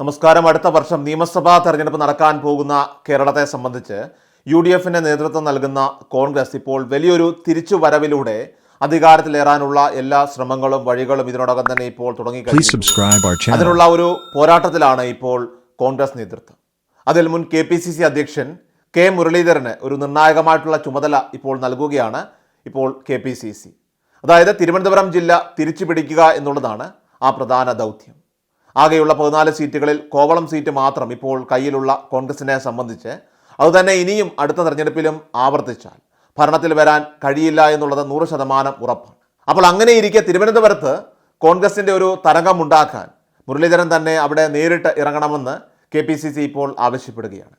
നമസ്കാരം. അടുത്ത വർഷം നിയമസഭാ തെരഞ്ഞെടുപ്പ് നടക്കാൻ പോകുന്ന കേരളത്തെ സംബന്ധിച്ച് യു ഡി എഫിന്റെ നേതൃത്വം നൽകുന്ന കോൺഗ്രസ് ഇപ്പോൾ വലിയൊരു തിരിച്ചുവരവിലൂടെ അധികാരത്തിലേറാനുള്ള എല്ലാ ശ്രമങ്ങളും വഴികളും ഇതിനോടകം തന്നെ ഇപ്പോൾ തുടങ്ങി. അതിനുള്ള ഒരു പോരാട്ടത്തിലാണ് ഇപ്പോൾ കോൺഗ്രസ് നേതൃത്വം. അതിൽ മുൻ കെ പി സി സി അധ്യക്ഷൻ കെ മുരളീധരന് ഒരു നിർണായകമായിട്ടുള്ള ചുമതല ഇപ്പോൾ നൽകുകയാണ് ഇപ്പോൾ കെ പി സി സി. അതായത് തിരുവനന്തപുരം ജില്ല തിരിച്ചു പിടിക്കുക എന്നുള്ളതാണ് ആ പ്രധാന ദൗത്യം. ആകെയുള്ള പതിനാല് സീറ്റുകളിൽ കോവളം സീറ്റ് മാത്രം ഇപ്പോൾ കയ്യിലുള്ള കോൺഗ്രസിനെ സംബന്ധിച്ച്. അതുതന്നെ ഇനിയും അടുത്ത തെരഞ്ഞെടുപ്പിലും ആവർത്തിച്ചാൽ ഭരണത്തിൽ വരാൻ കഴിയില്ല എന്നുള്ളത് നൂറ് ശതമാനം ഉറപ്പാണ്. അപ്പോൾ അങ്ങനെ ഇരിക്കെ തിരുവനന്തപുരത്ത് കോൺഗ്രസിന്റെ ഒരു തരംഗമുണ്ടാക്കാൻ മുരളീധരൻ തന്നെ അവിടെ നേരിട്ട് ഇറങ്ങണമെന്ന് കെ പി സി സി ഇപ്പോൾ ആവശ്യപ്പെടുകയാണ്.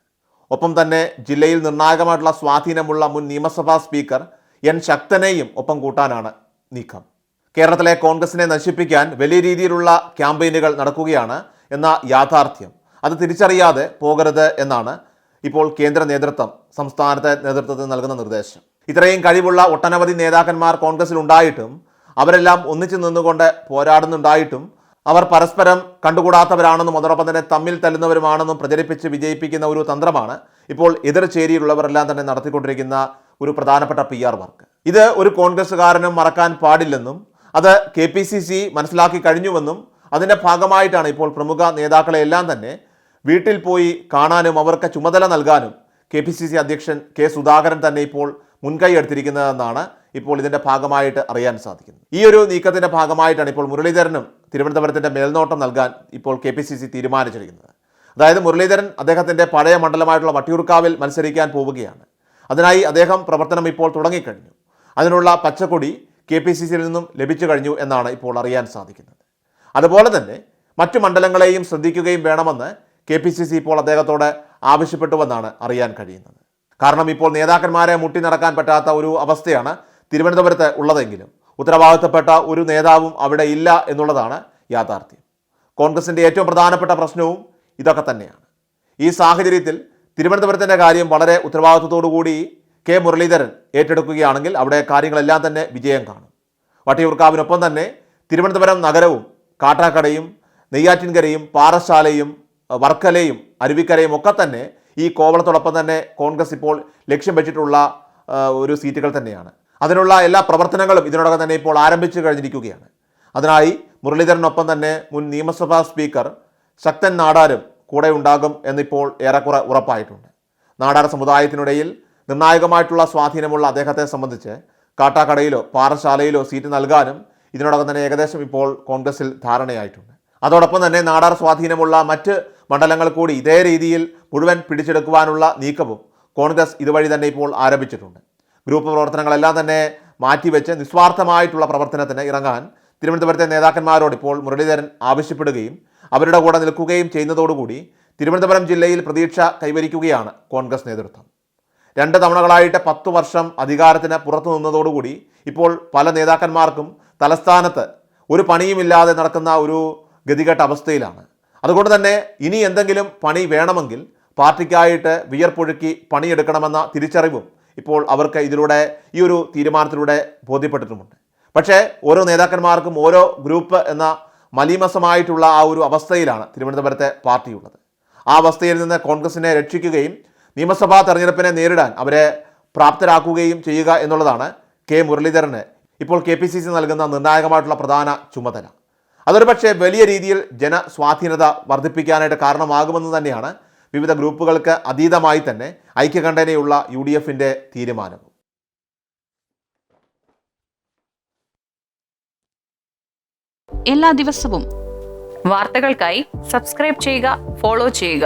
ഒപ്പം തന്നെ ജില്ലയിൽ നിർണായകമായിട്ടുള്ള സ്വാധീനമുള്ള മുൻ നിയമസഭാ സ്പീക്കർ എൻ ശക്തനെയും ഒപ്പം കൂട്ടാനാണ് നീക്കം. കേരളത്തിലെ കോൺഗ്രസിനെ നശിപ്പിക്കാൻ വലിയ രീതിയിലുള്ള ക്യാമ്പയിനുകൾ നടക്കുകയാണ് എന്ന യാഥാർത്ഥ്യം. അത് തിരിച്ചറിയാതെ പോകരുത് എന്നാണ് ഇപ്പോൾ കേന്ദ്ര നേതൃത്വം സംസ്ഥാനത്തെ നേതൃത്വത്തിന് നൽകുന്ന നിർദ്ദേശം. ഇത്രയും കഴിവുള്ള ഒട്ടനവധി നേതാക്കന്മാർ കോൺഗ്രസിൽ ഉണ്ടായിട്ടും അവരെല്ലാം ഒന്നിച്ചു നിന്നുകൊണ്ട് പോരാടുന്നുണ്ടായിട്ടും അവർ പരസ്പരം കണ്ടുകൂടാത്തവരാണെന്നും അതോടൊപ്പം തന്നെ തമ്മിൽ തല്ലുന്നവരുമാണെന്നും പ്രചരിപ്പിച്ച് വിജയിപ്പിക്കുന്ന ഒരു തന്ത്രമാണ് ഇപ്പോൾ എതിർ ചേരിയിലുള്ളവരെല്ലാം തന്നെ നടത്തിക്കൊണ്ടിരിക്കുന്ന ഒരു പ്രധാനപ്പെട്ട പി ആർ വർക്ക്. ഇത് ഒരു കോൺഗ്രസ്സുകാരനും മറക്കാൻ പാടില്ലെന്നും അത് കെ പി സി സി മനസ്സിലാക്കി കഴിഞ്ഞുവെന്നും അതിന്റെ ഭാഗമായിട്ടാണ് ഇപ്പോൾ പ്രമുഖ നേതാക്കളെല്ലാം തന്നെ വീട്ടിൽ പോയി കാണാനും അവർക്ക് ചുമതല നൽകാനും കെ പി സി സി അധ്യക്ഷൻ കെ സുധാകരൻ തന്നെ ഇപ്പോൾ മുൻകൈ എടുത്തിരിക്കുന്നതെന്നാണ് ഇപ്പോൾ ഇതിന്റെ ഭാഗമായിട്ട് അറിയാൻ സാധിക്കുന്നത്. ഈ ഒരു നീക്കത്തിന്റെ ഭാഗമായിട്ടാണ് ഇപ്പോൾ മുരളീധരനും തിരുവനന്തപുരത്തിന്റെ മേൽനോട്ടം നൽകാൻ ഇപ്പോൾ കെ പി സി സി തീരുമാനിച്ചിരിക്കുന്നത്. അതായത് മുരളീധരൻ അദ്ദേഹത്തിന്റെ പഴയ മണ്ഡലമായിട്ടുള്ള വട്ടിയൂർക്കാവിൽ മത്സരിക്കാൻ പോവുകയാണ്. അതിനായി അദ്ദേഹം പ്രവർത്തനം ഇപ്പോൾ തുടങ്ങിക്കഴിഞ്ഞു. അതിനുള്ള പച്ചക്കൊടി കെ പി സി സിയിൽ നിന്നും ലഭിച്ചു കഴിഞ്ഞു എന്നാണ് ഇപ്പോൾ അറിയാൻ സാധിക്കുന്നത്. അതുപോലെ തന്നെ മറ്റു മണ്ഡലങ്ങളെയും ശ്രദ്ധിക്കുകയും വേണമെന്ന് കെ പി സി സി ഇപ്പോൾ അദ്ദേഹത്തോട് ആവശ്യപ്പെട്ടുവെന്നാണ് അറിയാൻ കഴിയുന്നത്. കാരണം ഇപ്പോൾ നേതാക്കന്മാരെ മുട്ടി നടക്കാൻ പറ്റാത്ത ഒരു അവസ്ഥയാണ് തിരുവനന്തപുരത്ത് ഉള്ളതെങ്കിലും ഉത്തരവാദിത്തപ്പെട്ട ഒരു നേതാവും അവിടെ ഇല്ല എന്നുള്ളതാണ് യാഥാർത്ഥ്യം. കോൺഗ്രസിന്റെ ഏറ്റവും പ്രധാനപ്പെട്ട പ്രശ്നവും ഇതൊക്കെ തന്നെയാണ്. ഈ സാഹചര്യത്തിൽ തിരുവനന്തപുരത്തിന്റെ കാര്യം വളരെ ഉത്തരവാദിത്വത്തോടു കൂടി കെ മുരളീധരൻ ഏറ്റെടുക്കുകയാണെങ്കിൽ അവിടെ കാര്യങ്ങളെല്ലാം തന്നെ വിജയം കാണും. വട്ടിയൂർക്കാവിനൊപ്പം തന്നെ തിരുവനന്തപുരം നഗരവും കാട്ടാക്കടയും നെയ്യാറ്റിൻകരയും പാറശാലയും വർക്കലയും അരുവിക്കരയും ഒക്കെ തന്നെ ഈ കോവളത്തോടൊപ്പം തന്നെ കോൺഗ്രസ് ഇപ്പോൾ ലക്ഷ്യം വെച്ചിട്ടുള്ള ഒരു സീറ്റുകൾ തന്നെയാണ്. അതിനുള്ള എല്ലാ പ്രവർത്തനങ്ങളും ഇതിനോടകം തന്നെ ഇപ്പോൾ ആരംഭിച്ചു കഴിഞ്ഞിരിക്കുകയാണ്. അതിനായി മുരളീധരനൊപ്പം തന്നെ മുൻ നിയമസഭാ സ്പീക്കർ ശക്തൻ നാടാരും കൂടെ ഉണ്ടാകും എന്നിപ്പോൾ ഏറെക്കുറെ ഉറപ്പായിട്ടുണ്ട്. നാടാർ സമുദായത്തിനിടയിൽ നിർണായകമായിട്ടുള്ള സ്വാധീനമുള്ള അദ്ദേഹത്തെ സംബന്ധിച്ച് കാട്ടാക്കടയിലോ പാറശാലയിലോ സീറ്റ് നൽകാനും ഇതിനോടകം തന്നെ ഏകദേശം ഇപ്പോൾ കോൺഗ്രസിൽ ധാരണയായിട്ടുണ്ട്. അതോടൊപ്പം തന്നെ നാടാർ സ്വാധീനമുള്ള മറ്റ് മണ്ഡലങ്ങൾ കൂടി ഇതേ രീതിയിൽ മുഴുവൻ പിടിച്ചെടുക്കുവാനുള്ള നീക്കവും കോൺഗ്രസ് ഇതുവഴി തന്നെ ഇപ്പോൾ ആരംഭിച്ചിട്ടുണ്ട്. ഗ്രൂപ്പ് പ്രവർത്തനങ്ങളെല്ലാം തന്നെ മാറ്റിവെച്ച് നിസ്വാർത്ഥമായിട്ടുള്ള പ്രവർത്തനത്തിന് ഇറങ്ങാൻ തിരുവനന്തപുരത്തെ നേതാക്കന്മാരോട് ഇപ്പോൾ മുരളീധരൻ ആവശ്യപ്പെടുകയും അവരുടെ കൂടെ നിൽക്കുകയും ചെയ്യുന്നതോടുകൂടി തിരുവനന്തപുരം ജില്ലയിൽ പ്രതീക്ഷ കൈവരിക്കുകയാണ് കോൺഗ്രസ് നേതൃത്വം. രണ്ട് തവണകളായിട്ട് പത്ത് വർഷം അധികാരത്തിന് പുറത്തു നിന്നതോടുകൂടി ഇപ്പോൾ പല നേതാക്കന്മാർക്കും തലസ്ഥാനത്ത് ഒരു പണിയുമില്ലാതെ നടക്കുന്ന ഒരു ഗതികെട്ട അവസ്ഥയിലാണ്. അതുകൊണ്ട് തന്നെ ഇനി എന്തെങ്കിലും പണി വേണമെങ്കിൽ പാർട്ടിക്കായിട്ട് വിയർപ്പൊഴുക്കി പണിയെടുക്കണമെന്ന തിരിച്ചറിവും ഇപ്പോൾ അവർക്ക് ഇതിലൂടെ ഈ ഒരു തീരുമാനത്തിലൂടെ ബോധ്യപ്പെട്ടിട്ടുമുണ്ട്. പക്ഷേ ഓരോ നേതാക്കന്മാർക്കും ഓരോ ഗ്രൂപ്പ് എന്ന മലീമസമായിട്ടുള്ള ആ ഒരു അവസ്ഥയിലാണ് തിരുവനന്തപുരത്തെ പാർട്ടിയുള്ളത്. ആ അവസ്ഥയിൽ നിന്ന് കോൺഗ്രസിനെ രക്ഷിക്കുകയും നിയമസഭാ തെരഞ്ഞെടുപ്പിനെ നേരിടാൻ അവരെ പ്രാപ്തരാക്കുകയും ചെയ്യുക എന്നുള്ളതാണ് കെ മുരളീധരന് ഇപ്പോൾ കെ പി സി സി നൽകുന്ന നിർണായകമായിട്ടുള്ള പ്രധാന ചുമതല. അതൊരു പക്ഷേ വലിയ രീതിയിൽ ജനസ്വാധീനത വർദ്ധിപ്പിക്കാനായിട്ട് കാരണമാകുമെന്ന് തന്നെയാണ് വിവിധ ഗ്രൂപ്പുകൾക്ക് അതീതമായി തന്നെ ഐക്യകണ്ഠനയുള്ള യു ഡി എഫിന്റെ തീരുമാനം എല്ലാ ദിവസവും വാർത്തകൾക്കായി സബ്സ്ക്രൈബ് ചെയ്യുക ഫോളോ ചെയ്യുക.